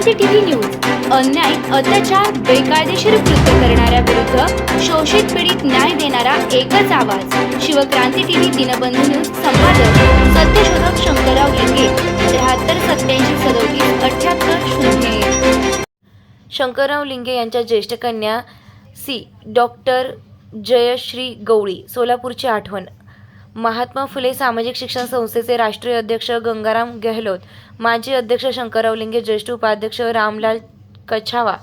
CCTV news. अन्याय अत्याचार बेकायदेशीर कृत्य करणाऱ्या विरुद्ध शोषित पीडित न्याय देणारा एकच आवाज. शिवक्रांती टीव्ही दिनबंधू न्यूज संपादक सत्यशोधक शंकरराव लिंगे त्र्याहत्तर सत्याऐंशी सदोतीस अठ्याहत्तर शून्य शंकरराव लिंगे यांच्या ज्येष्ठ कन्या सी. डॉक्टर जयश्री गवळी सोलापूरची आठवण. महात्मा फुले सामाजिक शिक्षण संस्थेचे राष्ट्रीय अध्यक्ष गंगाराम गेहलोत माजी अध्यक्ष शंकरराव लिंगे ज्येष्ठ उपाध्यक्ष रामलाल कछावा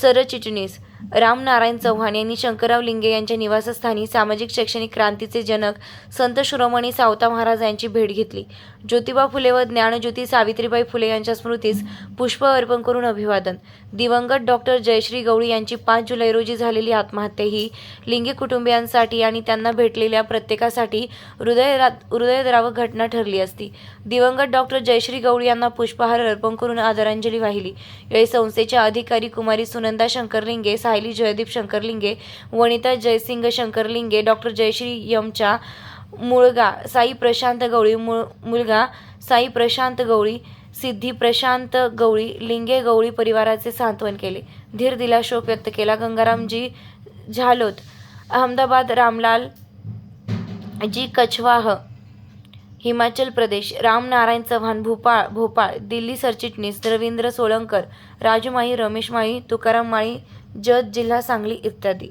सरचिटणीस रामनारायण चव्हाण यांनी शंकरराव लिंगे यांच्या निवासस्थानी सामाजिक शैक्षणिक क्रांतीचे जनक संत शिरोमणी सावता महाराज यांची भेट घेतली. ज्योतिबा फुले व ज्ञानज्योती सावित्रीबाई फुले यांच्या स्मृतीस पुष्प अर्पण करून अभिवादन. दिवंगत डॉक्टर जयश्री गवळी यांची पाच जुलै रोजी झालेली आत्महत्या ही लिंगे कुटुंबियांसाठी आणि त्यांना भेटलेल्या प्रत्येकासाठी हृदय हृदयद्रावक घटना ठरली असती. दिवंगत डॉक्टर जयश्री गवळी यांना पुष्पहार अर्पण करून आदरांजली वाहिली. यावेळी संस्थेच्या अधिकारी कुमारी सुनंदा शंकर लिंगे सायली जयदीप शंकरलिंगे वनिता जयसिंग शंकरलिंगे डॉक्टर जयश्री यमच्या मुळगा साई प्रशांत गवळी मुळ मुलगा साई प्रशांत गवळी सिद्धी प्रशांत गवळी लिंगे गवळी परिवाराचे सांत्वन केले. धीर दिला शोक व्यक्त केला. गंगारामजी झालोत. अहमदाबाद रामलाल जी कछवाह हिमाचल प्रदेश रामनारायण चव्हाण भोपाळ भोपाळ दिल्ली सरचिटणीस रवींद्र सोळंकर राजू माळी रमेश माळी तुकाराम माळी जत जिल्हा सांगली इत्यादी.